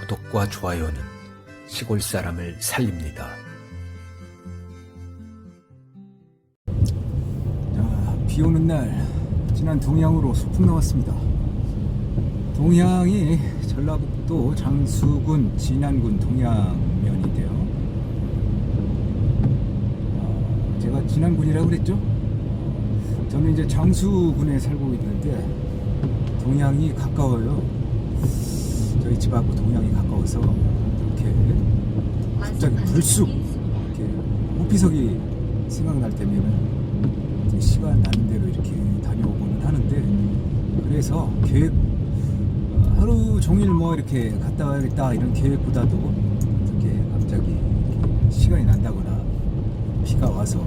구독과 좋아요는 시골 사람을 살립니다. 자, 비 오는 날 지난 동양으로 소풍 나왔습니다. 동양이 전라북도 장수군 진안군 동양면인데요. 어, 제가 진안군이라고 그랬죠? 저는 이제 장수군에 살고 있는데 동양이 가까워요. 저희 집하고 동양이 가까워서 이렇게 갑자기 불쑥 이렇게 호피석이 생각날 이제 시간 나는 대로 이렇게 다녀오고는 하는데 그래서 계획 어, 하루 종일 뭐 이렇게 갔다 와야겠다 이런 계획보다도 이렇게 갑자기 이렇게 시간이 난다거나 비가 와서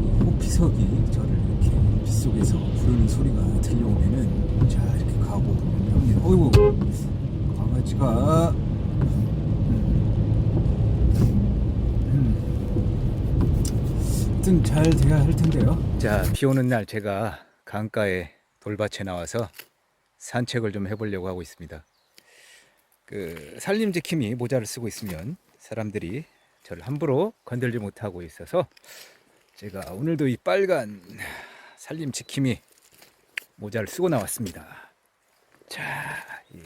이 호피석이 저를 이렇게 빗속에서 부르는 소리가 들려오면은 자 이렇게 가고 합니다. 어이구 강아지가 하여튼 잘 돼야 할 텐데요. 자, 비 오는 날 제가 강가에 돌밭에 나와서 산책을 좀 해보려고 하고 있습니다. 그 산림 지킴이 모자를 쓰고 있으면 사람들이 저를 함부로 건들지 못하고 있어서 제가 오늘도 이 빨간 산림 지킴이 모자를 쓰고 나왔습니다. 자, 이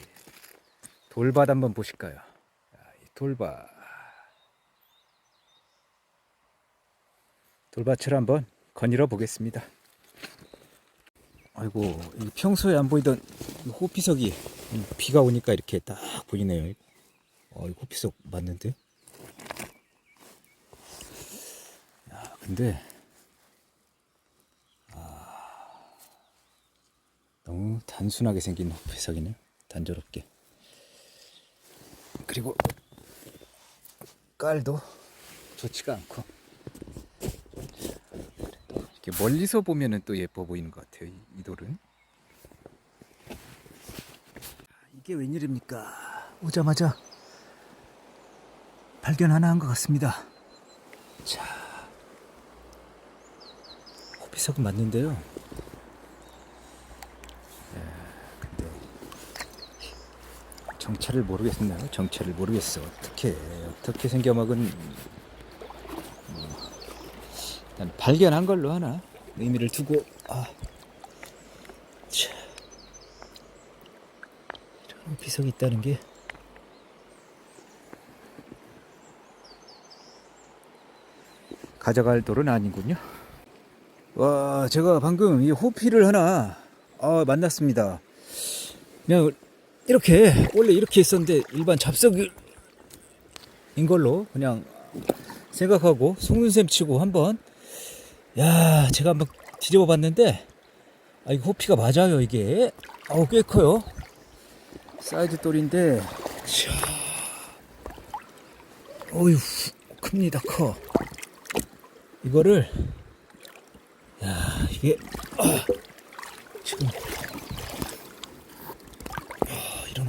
돌밭 한번 보실까요? 자, 이 돌밭. 돌밭을 한번 거닐어 보겠습니다. 아이고, 이 평소에 안 보이던 이 호피석이 비가 오니까 이렇게 딱 보이네요. 어, 이 호피석 맞는데? 야, 근데 너무 단순하게 생긴 호피석이네요. 단조롭게. 그리고 깔도 좋지가 않고. 이렇게 멀리서 보면은 또 예뻐 보이는 것 같아요. 이, 이 돌은. 이게 웬일입니까? 오자마자 발견 하나 한 것 같습니다. 자, 호피석은 맞는데요. 예, 근데 정체를 모르겠나요? 정체를 모르겠어. 어떻게 어떻게 생겨먹은 일단 발견한 걸로 하나 의미를 두고 아, 자, 이런 비석이 있다는 게 가져갈 돌은 아니군요. 와, 제가 방금 이 호피를 하나 아, 만났습니다. 그냥 이렇게 원래 이렇게 있었는데 일반 잡석인 걸로 그냥 생각하고 속눈샘 치고 한번 야, 제가 한번 뒤집어 봤는데, 아, 이거 호피가 맞아요, 이게. 아우, 꽤 커요. 사이즈 돌인데, 자, 어휴, 큽니다, 커. 이거를, 야, 이게, 아, 지금,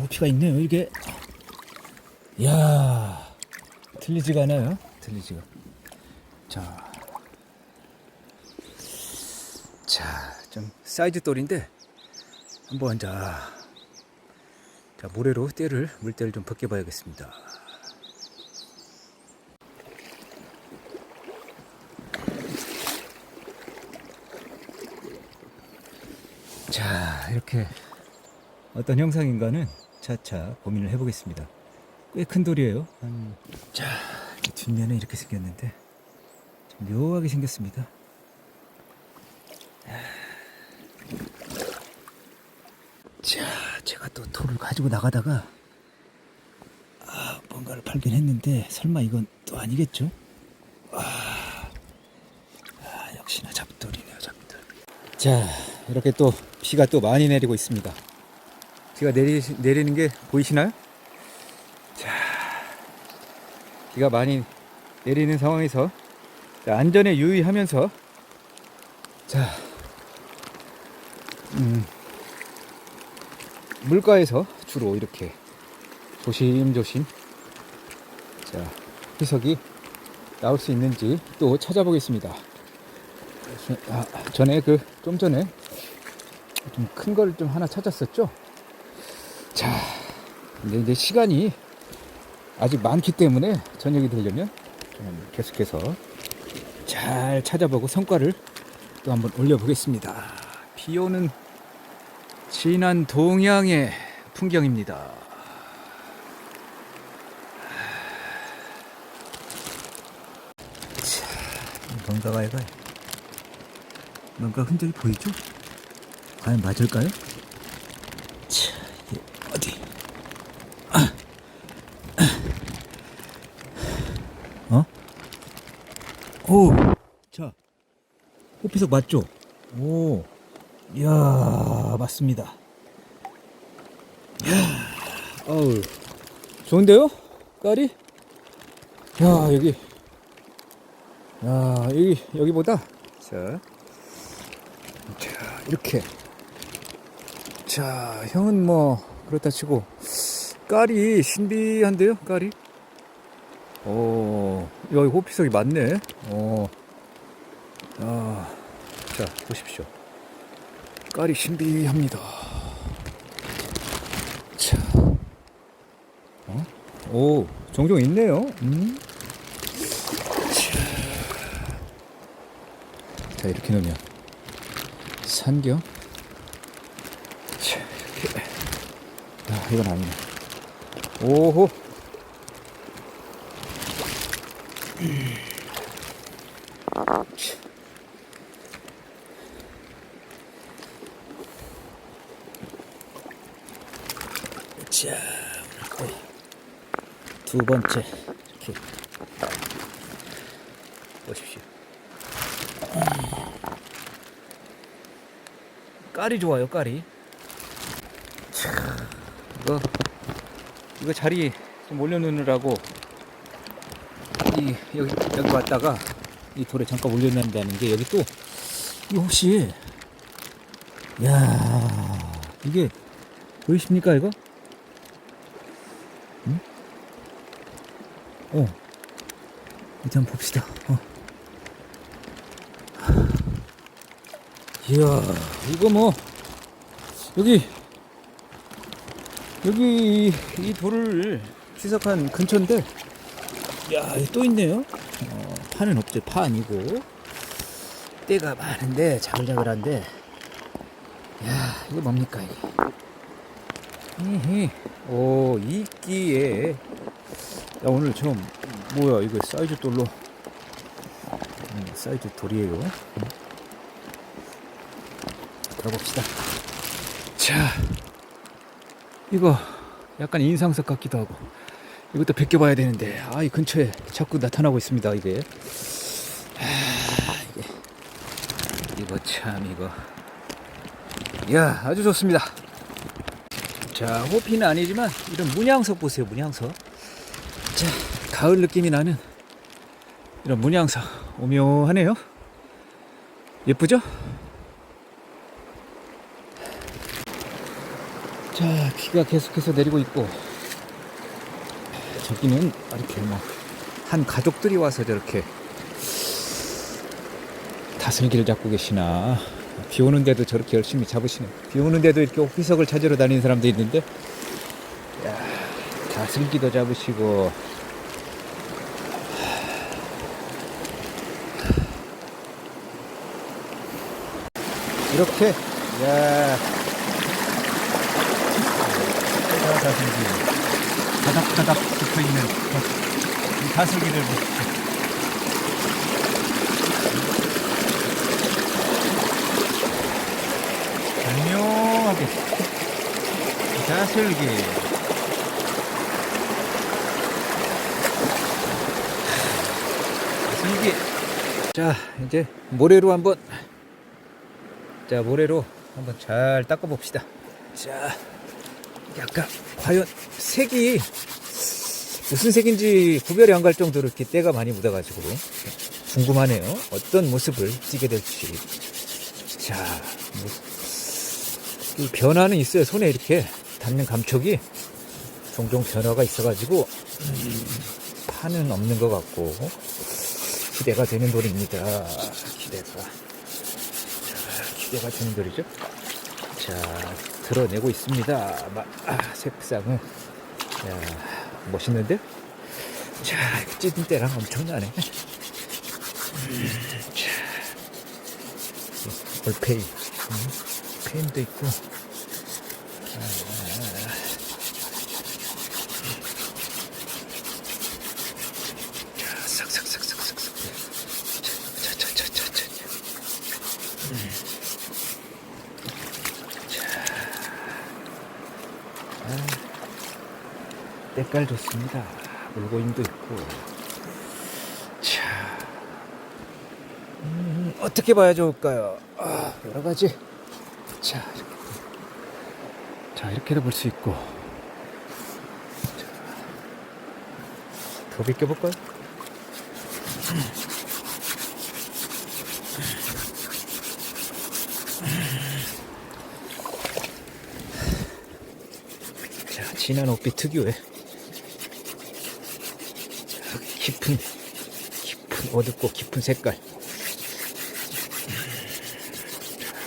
호피가 있네요, 이게. 야, 틀리지가 않아요, 틀리지가. 자, 자, 좀 사이즈 돌인데 한번 자, 자 모래로 때를 물때를 좀 벗겨 봐야겠습니다. 자, 이렇게 어떤 형상인가는 차차 고민을 해보겠습니다. 꽤 큰 돌이에요. 한, 자, 뒷면은 이렇게 생겼는데 좀 묘하게 생겼습니다. 자, 제가 또 돌을 가지고 나가다가 아, 뭔가를 발견했는데 설마 이건 또 아니겠죠? 아, 아 역시나 잡돌이네요, 잡돌. 자, 이렇게 또 비가 또 많이 내리고 있습니다. 비가 내리, 내리는 게 보이시나요? 자, 비가 많이 내리는 상황에서 자, 안전에 유의하면서 자, 음, 물가에서 주로 이렇게 조심조심 자 희석이 나올 수 있는지 또 찾아보겠습니다. 아, 전에 그 좀 전에 좀 큰 걸 좀 하나 찾았었죠. 근데 이제 시간이 아직 많기 때문에 저녁이 되려면 좀 계속해서 잘 찾아보고 성과를 또 한번 올려보겠습니다. 비 오는 진안 동양의 풍경입니다. 자, 뭔가가 이거 뭔가 흔적이 보이죠? 과연 맞을까요? 자, 이게 어디? 어? 오, 자, 호피석 맞죠? 오, 이야, 맞습니다. 이야, 어우, 좋은데요? 까리? 야, 여기, 야, 여기, 여기보다, 자, 자, 이렇게. 자, 형은 뭐, 그렇다 치고, 까리, 신비한데요, 까리? 오, 야, 이 호피석이 맞네. 어. 아, 자, 보십시오. 깔이 신비합니다. 자, 어? 오, 종종 있네요. 음. 자, 자 이렇게 놓으면 산경. 자, 이렇게. 아, 이건 아니네. 오호. 자, 오늘 또두 번째 이렇게 보십시오. 깔이 좋아요, 깔이. 참, 이거 이거 자리 좀 올려놓느라고 이 여기 여기 왔다가 이 돌에 잠깐 올려놓는다는 게 여기 또 이거 혹시 야 이게 보이십니까 이거? 응? 어. 한번 봅시다. 어. 이야, 이거 뭐, 여기, 여기 이, 이 돌을 취석한 근처인데, 야, 또 있네요. 어, 판은 없죠. 파 아니고. 때가 많은데, 자글자글한데, 야, 이거 뭡니까, 이게. 히히. 오, 이끼에. 야, 오늘 처음, 뭐야, 이거 사이즈 돌로. 음, 사이즈 돌이에요. 음. 들어봅시다. 자, 이거 약간 인상석 같기도 하고. 이것도 벗겨봐야 되는데, 아, 이 근처에 자꾸 나타나고 있습니다, 이게. 아. 이거 참, 이거. 이야, 아주 좋습니다. 자, 호피는 아니지만 이런 문양석 보세요, 문양석. 자, 가을 느낌이 나는 이런 문양석 오묘하네요. 예쁘죠? 자, 비가 계속해서 내리고 있고 저기는 이렇게 뭐 한 가족들이 와서 저렇게 다슬기를 잡고 계시나? 비 오는데도 저렇게 열심히 잡으시네. 비 오는데도 이렇게 호피석을 찾으러 다니는 사람도 있는데, 야, 다슬기도 잡으시고, 이렇게, 야, 다슬기, 다닥다닥 붙어 있는 이 다슬기를 보십시오. 절묘하게. 다슬기. 다슬기. 자 이제 모래로 한번. 자 모래로 한번 잘 닦아 봅시다. 자 약간 과연 색이 무슨 색인지 구별이 안 갈 정도로 이렇게 때가 많이 묻어가지고 궁금하네요 어떤 모습을 띠게 될지 자 뭐, 이 변화는 있어요. 손에 이렇게 닿는 감촉이 종종 변화가 있어가지고 음, 파는 없는 것 같고 기대가 되는 돌입니다. 기대가 자, 기대가 되는 돌이죠. 자 드러내고 있습니다. 마- 아, 색상은 야, 멋있는데? 자, 찌든 때랑 엄청나네. 음, 자, 이 올페이. 음, 펜도 있고. 자, 싹싹싹싹싹. 자, 자, 자, 자, 자. 음. 아, 때깔 좋습니다. 물고임도 있고. 자, 음, 어떻게 봐야 좋을까요? 아, 여러 가지. 자, 이렇게. 자, 이렇게도 볼 수 있고. 자, 더 비껴볼까요? 자, 진한 옷빛 특유의 자, 깊은, 깊은, 어둡고 깊은 색깔.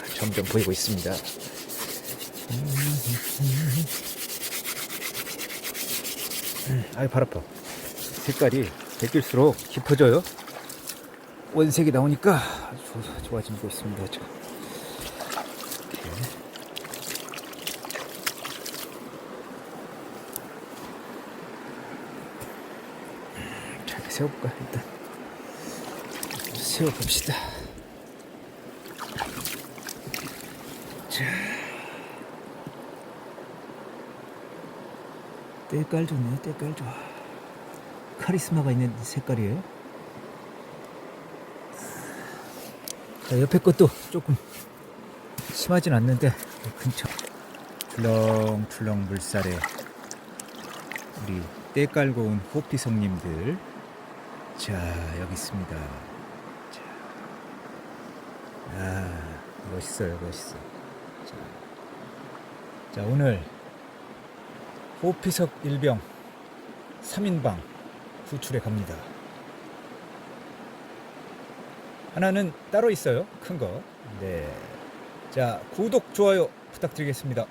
자, 점점 보이고 있습니다. 음, 아이, 발 아파. 색깔이 베낄수록 깊어져요. 원색이 나오니까 좋아지고 있습니다. 자. 자, 이렇게 세워볼까, 일단. 세워봅시다. 자. 때깔 좋네, 때깔 좋아. 카리스마가 있는 색깔이에요. 자, 옆에 것도 조금 심하진 않는데, 근처. 출렁출렁 물살에 우리 때 깔고 온 호피성님들 자 여기 있습니다. 자, 아 멋있어요 멋있어. 자, 자 오늘 호피석 일병 3인방 구출해 갑니다. 하나는 따로 있어요 큰 거. 네. 자 구독 좋아요 부탁드리겠습니다